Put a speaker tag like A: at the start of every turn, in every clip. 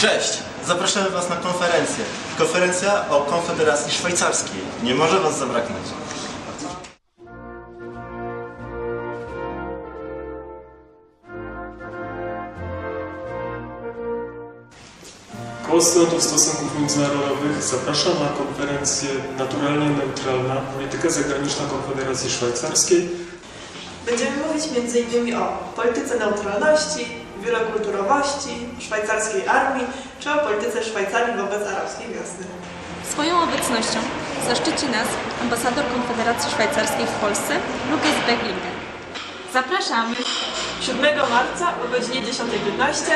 A: Cześć! Zapraszamy Was na konferencję. Konferencja o Konfederacji Szwajcarskiej. Nie może Was zabraknąć.
B: Koło Studentów Stosunków Międzynarodowych zaprasza na konferencję Naturalnie Neutralna Polityka Zagraniczna Konfederacji Szwajcarskiej
C: Będziemy mówić m.in. o polityce neutralności, wielokulturowości, szwajcarskiej armii czy o polityce Szwajcarii wobec arabskiej wiosny.
D: Swoją obecnością zaszczyci nas ambasador Konfederacji Szwajcarskiej w Polsce, Lukas Beglingen. Zapraszamy!
C: 7 marca o godzinie 10.15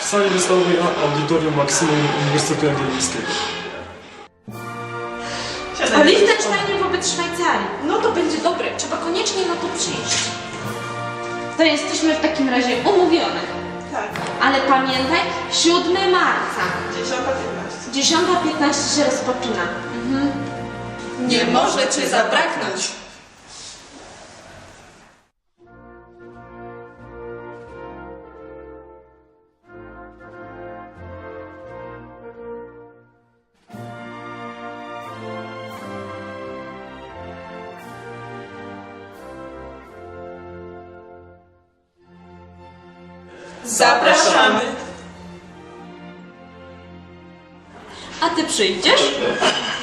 B: w sali wystawowej Audytorium Maksimum Uniwersytetu Jagiellońskiego.
E: O Liechtensteinie wobec Szwajcarii. No to będzie dobre, trzeba koniecznie na to przyjść. To jesteśmy w takim razie umówione.
C: Tak,
E: Ale pamiętaj, 7 marca,
C: 10.15.
E: 10.15 się rozpoczyna.
F: Nie może cię zabraknąć. Zapraszamy.
D: A ty przyjdziesz?